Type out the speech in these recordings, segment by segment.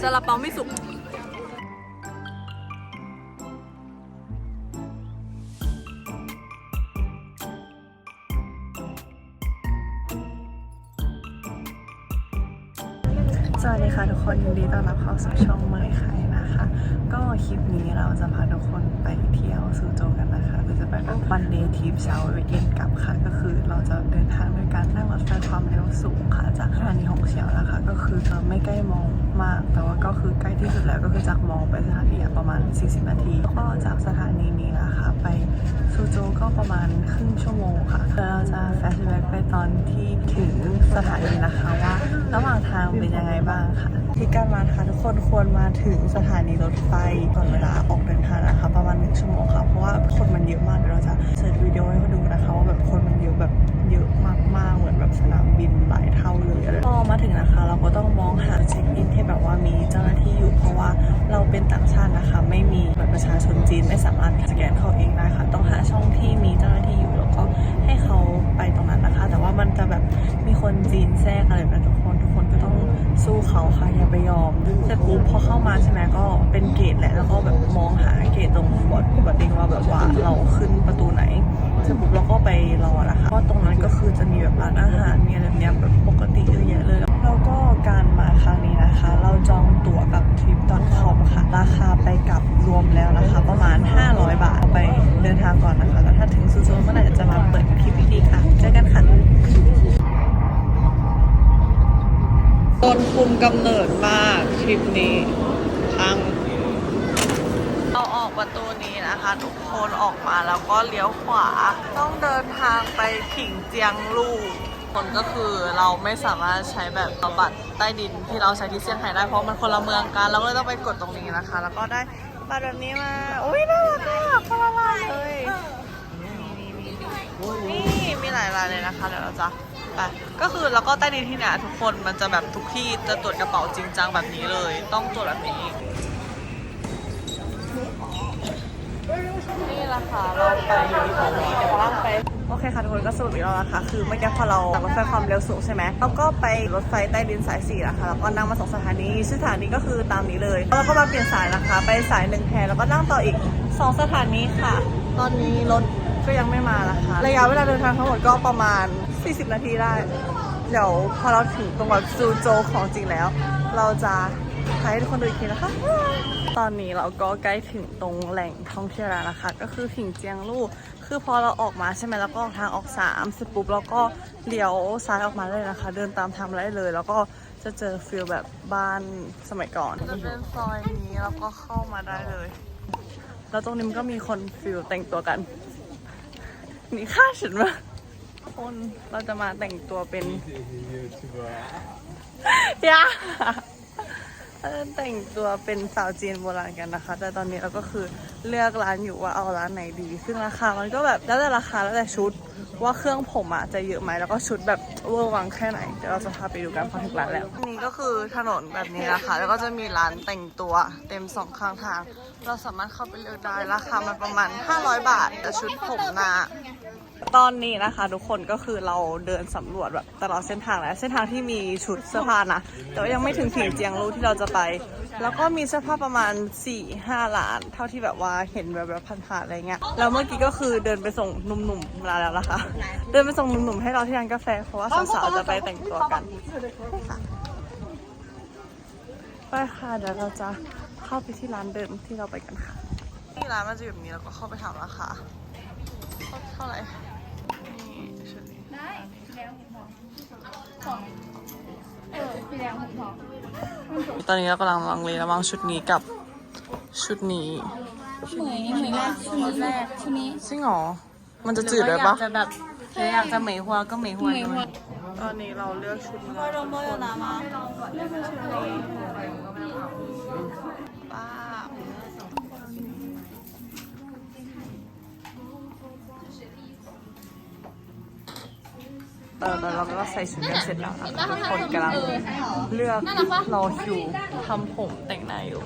ซาลาเปาไม่สุก ยินดีต้อนรับเข้าสู่ช่องเมยไข่นะคะ ก็คลิปนี้เราจะพาทุกคนไปเที่ยวซูโจกันนะคะคือจะไปแบบวันเดย์ทริปเช้าเย็นกลับค่ะ ก็คือเราจะเดินทางด้วยการนั่งรถไฟความเร็วสูงค่ะ จากสถานีหงเฉียวนะคะ ก็คือจะไม่ใกล้มองมาก แต่ว่าก็คือใกล้ที่สุดแล้วก็คือจากมองไปสถานีอะประมาณ 40 นาที ก็จากสถานีนี้ นะคะ ไปซูโจวก็ประมาณครึ่งชั่วโมงค่ะเราจะแฟชแบ็กไปตอนที่ถึงสถานีนะคะว่า ระหว่างทางเป็นยังไงบ้างค่ะ ที่การมานะคะทุกคนควรมาถึงสถานีรถไฟก่อนเวลาออกเดินทางนะคะ ประมาณหนึ่งชั่วโมงค่ะ เพราะว่าคนมันเยอะมากเดี๋ยวเราจะเสิร์ชวิดีโอให้เขาดูนะคะว่าแบบคนมันเยอะแบบ กๆเหมือนแบบสนามบินหลายเท่าเลยพอมาถึงนะคะ เราก็ต้องมองหาเช็คอินที่แบบว่ามีเจ้าหน้าที่อยู่ เพราะว่าเราเป็นต่างชาตินะคะ ไม่มีบัตรประชาชนจีนไม่สามารถสแกนเข้าเองได้ค่ะ ต้องหาช่องที่มีเจ้าหน้าที่อยู่แล้วก็ให้เขาไปตรงนั้นนะคะ แต่ว่ามันจะแบบมีคนจีนแทรกอะไรแบบนั้นทุกคนทุกคนก็ต้องสู้เขาค่ะอย่าไปยอมเสร็จปุ๊บพอเข้ามาใช่ไหมก็เป็นเกตแหละแล้วก็แบบมองหาเกตตรงบอร์ดดิ้งว่าแบบว่าเราขึ้นประตูไหน ร็จปุ๊บเราก็ไปรอนะคะเพราะตรงนั้นก็คือจะมีแบบร้านอาหารมีอะไรแบบเนี้ยแบบปกติเยอะแยะเลย แล้วก็การมาครั้งนี้นะคะ เราจองตั๋วกับ trip.com ค่ะ ราคาไปกับรวมแล้วนะคะ ประมาณ 500 บาทเอาไปเดินทางก่อนนะคะ แล้วถ้าถึงซูโซเมื่อไหร่จะมาเปิดคลิปอีกค่ะ เจอกันค่ะต้นคุมกำเนิดมากทริปนี้ ออกประตูนี้นะคะทุกคนออกมาแล้วก็เลี้ยวขวา ต้องเดินทางไปผิงเจียงลู่คนก็คือเราไม่สามารถใช้แบบบัตรใต้ดินที่เราใช้ที่เซี่ยงไฮ้ได้เพราะมันคนละเมืองกันเราก็เลยต้องไปกดตรงนี้นะคะ แล้วก็ได้บัตรแบบนี้มาอุ้ยน่ารักอะคนละลายเลยนี่มีหลายลายเลยนะคะเดี๋ยวเราจะไปก็คือแล้วก็ใต้ดินที่เนี่ยทุกคนมันจะแบบทุกที่จะตรวจกระเป๋าจริงจังแบบนี้เลย ต้องตรวจแบบนี้ นี่แหละค่ะเราไปอยู่ตรงนี้เดี๋ยวพลังไปโอเคค่ะทุกคนก็สรุปอีกแล้วนะคะคือเมื่อกี้พอเรารถไฟความเร็วสูงใช่ไหมเราก็ไปรถไฟใต้ดินสายสี่นะคะแล้วก็นั่งมาสองสถานีชื่อสถานีก็คือตามนี้เลยแล้วก็มาเปลี่ยนสายนะคะ ไปสายหนึ่งแทนแล้วก็นั่งต่ออีกสองสถานีค่ะ ตอนนี้รถก็ยังไม่มานะคะระยะเวลาเดินทางทั้งหมดก็ประมาณ 40 นาทีได้ เดี๋ยวพอเราถึงตรงแบบซูโจของจริงแล้ว เราจะ ให้ทุกคนดูอีกทีนะคะ ตอนนี้เราก็ใกล้ถึงตรงแหล่งท่องเที่ยวแล้วนะคะ ก็คือผิงเจียงลู่คือพอเราออกมาใช่ไหมแล้วก็ออกทางออกสามเสร็จปุ๊บเราก็เลี้ยวซ้ายออกมาเลยนะคะ เดินตามทางมาได้เลย แล้วก็จะเจอฟิลแบบบ้านสมัยก่อนจะเป็นซอยนี้แล้วก็เข้ามาได้เลย แล้วตรงนี้มันก็มีคนฟิลแต่งตัวกันนี่ค่าฉันมาคนเราจะมาแต่งตัวเป็นยา เออแต่งตัวเป็นสาวจีนโบราณกันนะคะ แต่ตอนนี้เราก็คือเลือกร้านอยู่ว่าเอาร้านไหนดี ซึ่งราคามันก็แบบแล้วแต่ราคาแล้วแต่ชุด ว่าเครื่องผมอะจะเยอะไหมแล้วก็ชุดแบบเวอร์วังแค่ไหนเดี๋ยวเราจะพาไปดูกันพอถึงร้านแล้วนี่ก็คือถนนแบบนี้นะคะแล้วก็จะมีร้านแต่งตัวเต็มสองข้างทาง เราสามารถเข้าไปเลือกได้ราคามันประมาณ 500 บาท แต่ชุดผมหนา ตอนนี้นะคะ ทุกคนก็คือเราเดินสำรวจแบบตลอดเส้นทางแล้วเส้นทางที่มีชุดเสื้อผ้านะแต่ว่ายังไม่ถึงผิงเจียงรูที่เราจะไป แล้วก็มีเสื้อผ้าประมาณ4ี่ห้าล้าน เท่าที่แบบว่าเห็นแบบแบบผ่านๆอะไรเงี้ยแล้วเมื่อกี้ก็คือเดินไปส่งหนุ่มๆมาแล้วนะคะ เดินไปส่งหนุ่มๆให้เราที่ร้านกาแฟเพราะว่าสาวๆจะไปแต่งตัวกันไปค่ะเดี๋ยวเราจะเข้าไปที่ร้านเดิมที่เราไปกันค่ะที่ร้านมันจะอยู่แบบนี้แล้วก็เข้าไปถามราคาเท่าไหร่ ตอนนี้เรากำลังลังเลระหว่างชุดนี้กับชุดนี้เหมยเหมยแรกชุดแรกชุดนี้จริงเหรอมันจะจืดเลยปะจะแบบอยากจะเหมยหัวก็เหมยหัวเหมยหัวตอนนี้เราเลือกชุดนี้โรโมโยนามาป้า เออแล้วเราก็ใส่ชุดกันเสร็จแล้วนะคะทุกคนกำลังเลือกรอคิวทำผมแต่งหน้าอยู่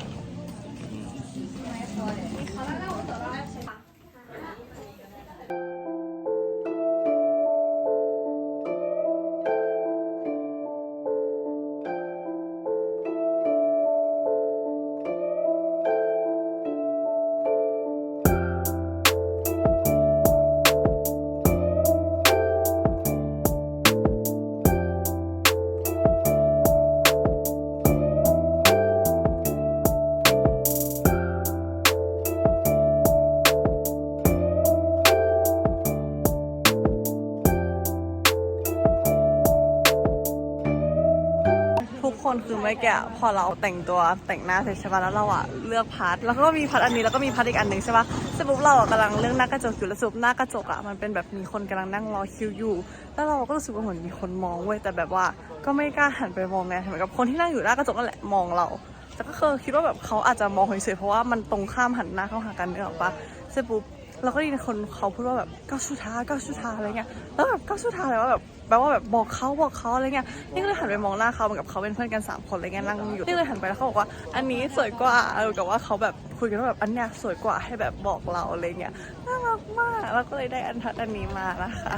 คนคือเมื่อกี้พอเราแต่งตัวแต่งหน้าเสร็จใช่ปะแล้วเราอะเลือกพัดแล้วก็มีพัดอันนี้แล้วก็มีพัดอีกอันหนึ่งใช่ปะเสร็จปุ๊บเราอะกำลังเรื่องหน้ากระจกอยู่แล้วสรุปหน้ากระจกอะมันเป็นแบบมีคนกำลังนั่งรอคิวอยู่ แล้วเราก็รู้สึกว่าเหมือนมีคนมองเว้ยแต่แบบว่าก็ไม่กล้าหันไปมองไงเหมือนกับคนที่นั่งอยู่หน้ากระจกนั่นแหละมองเรา แต่ก็คือคิดว่าแบบเขาอาจจะมองเฉยๆเพราะว่ามันตรงข้ามหันหน้าเข้าหากันเนกอะปะเสร็จปุ๊บ เราก็ได้ยินคนเขาพูดว่าแบบก้าวชูท้าก้าวชูท้าอะไรเงี้ยแล้วแบบก้าวชูท้าอะไรว่าแบบแปลว่าแบบบอกเขาบอกเขาอะไรเงี้ยนี่ก็เลยหันไปมองหน้าเขาเหมือนกับเขาเป็นเพื่อนกันสามคนอะไรเงี้ยนั่งอยู่นี่เลยหันไปแล้วเขาบอกว่า อันนี้สวยกว่าเออกับว่าเขาแบบคุยกันว่าแบบอันเนี้ยสวยกว่าให้แบบบอกเราอะไรเงี้ยน่ารักมากแล้วก็เลยได้อันทัดอันนี้มานะคะ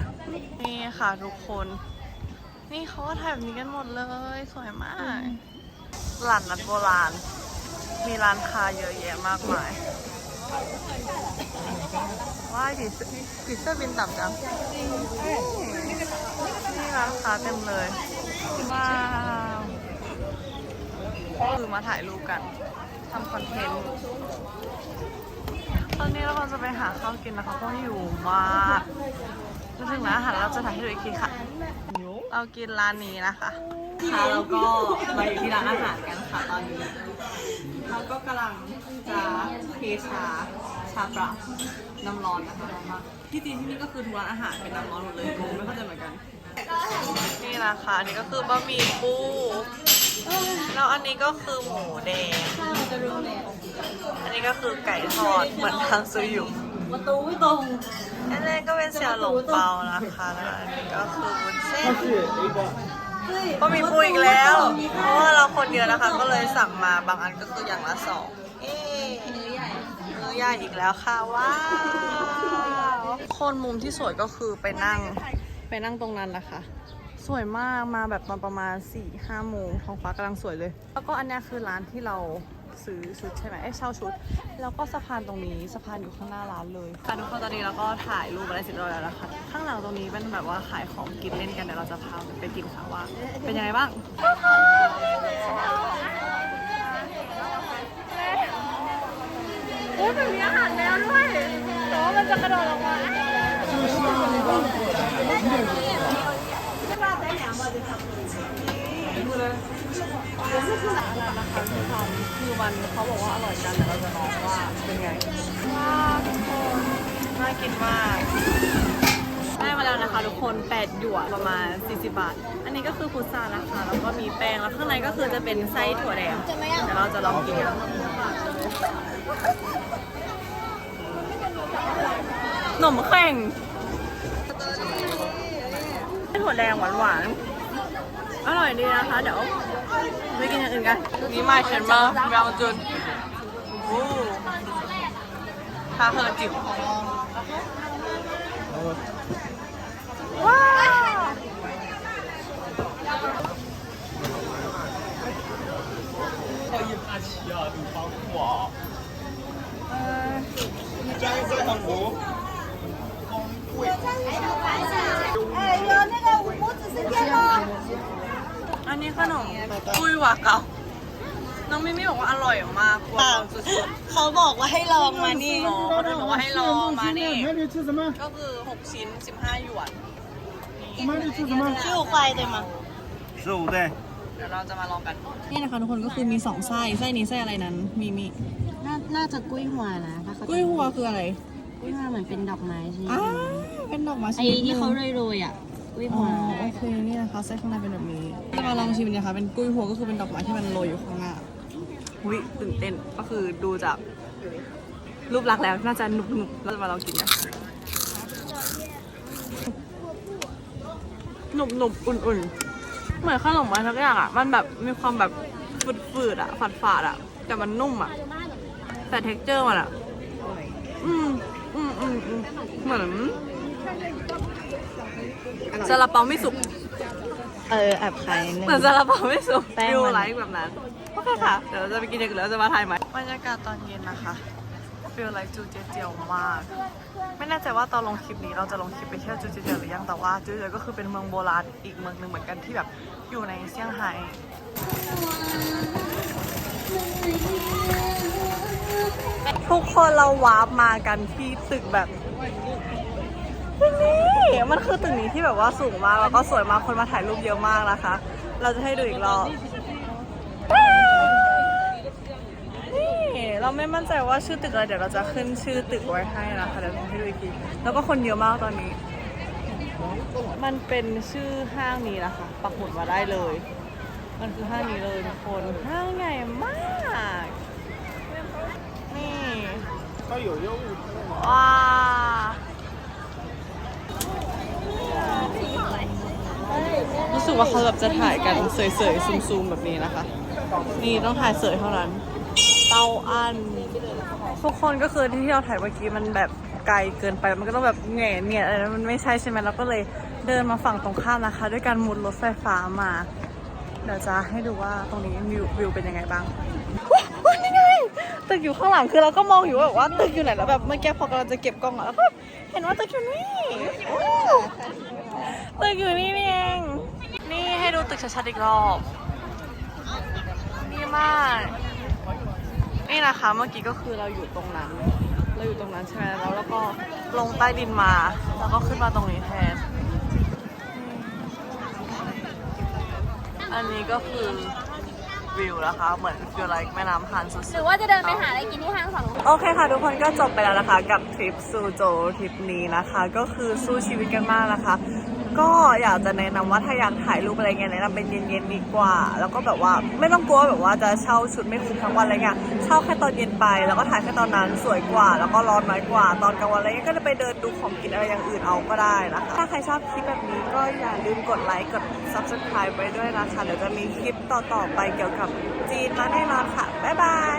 นี่ค่ะทุกคน นี่เขาก็ถ่ายแบบนี้กันหมดเลยสวยมากตลาดนัดโบราณ มีร้านค้าเยอะแยะมากมาย ว้ายผีผีเสื้อบินต่ำจังนี่ร้านค้าเต็มเลย ว้าว คือมาถ่ายรูปกันทำคอนเทนต์ ตอนนี้เรากำลังจะไปหาข้าวกินนะคะเพราะหิวมากแล้วถึงร้านอาหารเราจะถ่ายให้ดูอีกทีค่ะ เรากินร้านนี้นะคะค่ะแล้วก็มาอยู่ที่ร้านอาหารกันค่ะตอนนี้ เราก็กำลังจะเทชาชาปราน้ำร้อนนะคะร้อนมากที่จริงที่นี่ก็คือทุกร้านอาหารเป็นน้ำร้อนหมดเลยงงไม่เข้าใจเหมือนกัน นี่นะคะอันนี้ก็คือบะหมี่ปูแล้วอันนี้ก็คือหมูแดง อันนี้ก็คือไก่ทอดเหมือนทางซูยุประตูไม่ตรงอันนี้ก็เป็นเสี่ยวหลงเปานะคะแล้วอันนี้ก็คือวุ้นเส้น ก็มีปูอีกแล้ว เพราะว่าเราคนเยอะนะคะ ก็เลยสั่งมาบางอันก็คืออย่างละสองเอ๊ะมือใหญ่อีกแล้วค่ะว้าวคนมุมที่สวยก็คือไปนั่งไปนั่งตรงนั้นนะคะ สวยมากมาแบบมาประมาณ4ี่ห้าโมงท้องฟ้ากำลังสวยเลย แล้วก็อันเนี้ยคือร้านที่เรา ซื้อชุดใช่ไหมเอ้ยเช่าชุด แล้วก็สะพานตรงนี้สะพานอยู่ข้างหน้าร้านเลยค่ะทุกคนตอนนี้เราก็ถ่ายรูปอะไรเสร็จเรียบร้อยแล้วนะคะข้างหลังตรงนี้เป็นแบบว่าขายของกินเล่นกันเดี๋ยวเราจะพาไปกินค่ะว่า เป็นยังไงบ้างโอ้ยมันมีอาหารแมวด้วยแต่ว่ามันจะกระโดดออกมา คือมันเขาบอกว่าอร่อยกันแต่เราจะลองว่าเป็นไงว้าวทุกคนน่ากินมากได้มาแล้วนะคะทุกคน 8 หยวนประมาณ 40 บาท อันนี้ก็คือพุทรานะคะ แล้วก็มีแป้ง แล้วข้างในก็คือจะเป็นไส้ถั่วแดงเดี๋ยวเราจะลองกินกันขนมแข่งไส้ถั่วแดงหวานๆ อร่อยดีนะคะ เดี๋ยว ไปกินอย่างอื่นกันนี่มาเชนมาเมลจุนโอ้ทาเฮอจิ๋วว้าว 哎，有那个五母子是天吗？ อันนี้ขนมกุ้ยหวาเกา น้องมิมี่บอกว่าอร่อยมากกว่าสุด เขาบอกว่าให้ลองมานี่ ๆอ๋อเขาเลยบอกว่าให้ลองมานี่ 还得吃什么？ ก็คือ 6 ชิ้น 15 หยวน 我们还得吃什么？ ชื่อควายเลยมา 十五对。 เดี๋ยวเราจะมาลองกัน นี่นะคะทุกคนก็คือมีสองไส้ ไส้นี้ไส้อะไรนั้น มีมี น่าน่าจะกุ้ยหัวนะถ้าเขา กุ้ยหัวคืออะไร กุ้ยหัวเหมือนเป็นดอกไม้ใช่ไหม อ้าเป็นดอกไม้ช ไอ้ นิดห ที่ นึง เขาโรยๆอ่ะกุ้ย อ๋ หั อ ว โอเคนี่นะคะไส้ข้างในเป็นแบบนี้จะมาลองชิมเนี่ยค่ะเป็นกุ้ยหัวก็คือเป็นดอกไม้ที่มันโรยอยู่ข้างหน้า หุยตื่นเต้นก็คือดูจากรูปลักษณ์แล้วน่าจะหนุบๆเราจะมาลองกินกันหนุบหนุบๆอุ่นๆเหมือนขนมอะไรสักอย่างอะ มันแบบมีความแบบฝืดๆอะฝาดฝาดๆอะ แต่มันนุ่มอะ แต่เท็กเจอร์มันอะ อืมอืมอืมอืมเหมือนซาลาเปาไม่สุก เออแอบคล้ายนิดนึงเหมือนซาลาเปาไม่สุกแป้งมันดูไลค์แบบนั้นโอ เคค่ะ เดี๋ยวเราจะไปกินอย่างอื่นแล้วจะมาถ่ายไหมบรรยากาศตอนเย็นนะคะฟีลไลค์จูเจเจียวมาก ไม่แน่ใจว่าตอนลงคลิปนี้เราจะลงคลิปไปเที่ยวจูเจเจียวหรือยังแต่ว่าจูเจเจียวก็คือเป็นเมืองโบราณอีกเมืองหนึ่งเหมือนกันที่แบบอยู่ในเซี่ยงไฮ้ทุกคนเราวาร์ปมากันที่ตึกแบบนี่มันคือตึกนี้ที่แบบว่าสูงมากแล้วก็สวยมากคนมาถ่ายรูปเยอะมากนะคะ เราจะให้ดูอีกรอบ เราไม่มั่นใจว่าชื่อตึกอะไรเดี๋ยวเราจะขึ้นชื่อตึกไว้ให้นะคะเดี๋ยวลองให้ดูอีกทีแล้วก็คนเยอะมากตอนนี้ มันเป็นชื่อห้างนี้นะคะปักหมุดมาได้เลย มันคือห้างนี้เลยทุกคนห้างใหญ่มากนี่ก็อยู่ยุ่งว้ารู้สึกว่าเขาแบบจะถ่ายกันเสยๆซูมๆแบบนี้นะคะ นี่ต้องถ่ายเสยเท่านั้น เตาอันทุกคนก็คือที่เราถ่ายเมื่อกี้มันแบบไกลเกินไปมันก็ต้องแบบแหง่เนี่ยอะไรนะมันไม่ใช่ใช่ไหมเราก็เลยเดินมาฝั่งตรงข้ามนะคะ ด้วยการมุดรถไฟฟ้ามา เดี๋ยวจะให้ดูว่าตรงนี้วิววิวเป็นยังไงบ้างว้าวว้าวนี่ไงตึกอยู่ข้างหลังคือเราก็มองอยู่ว่าแบบว่าตึกอยู่ไหนแล้วแบบเมื่อกี้พอกำลังจะเก็บกล้องอะแล้วก็เห็นว่าตึกอยู่นี่โอ้ตึกอยู่นี่นี่เองนี่ให้ดูตึกชัดๆอีกรอบนี่มาก นี่นะคะเมื่อกี้ก็คือเราอยู่ตรงนั้น เราอยู่ตรงนั้นใช่ไหมแล้วเราก็ลงใต้ดินมา แล้วก็ขึ้นมาตรงนี้แทน อันนี้ก็คือวิวนะคะ เหมือนฟิลไลค์แม่น้ำฮันสุดหรือว่าจะเดินไปหาอะไรกินที่ห้างฝั่งนู้นโอเคค่ะ ทุกคนก็จบไปแล้วนะคะ กับทริปซูโจทริปนี้นะคะ ก็คือสู้ชีวิตกันมากนะคะ ก็อยากจะแนะนำว่าถ้าอยากถ่ายรูปอะไรเงี้ยแนะนำเป็นเย็นๆดีกว่า แล้วก็แบบว่าไม่ต้องกลัวแบบว่าจะเช่าชุดไม่คุ้มทั้งวันอะไรเงี้ยเช่าแค่ตอนเย็นไป แล้วก็ถ่ายแค่ตอนนั้นสวยกว่า แล้วก็ร้อนน้อยกว่า ตอนกลางวันอะไรเงี้ยก็จะไปเดินดูของกินอะไรอย่างอื่นเอาก็ได้นะคะถ้าใครชอบคลิปแบบนี้ก็อย่าลืมกดไลค์กด subscribe ไปด้วยนะคะเดี๋ยวจะมีคลิปต่อๆไปเกี่ยวกับจีนมาแน่นอนค่ะบ๊ายบาย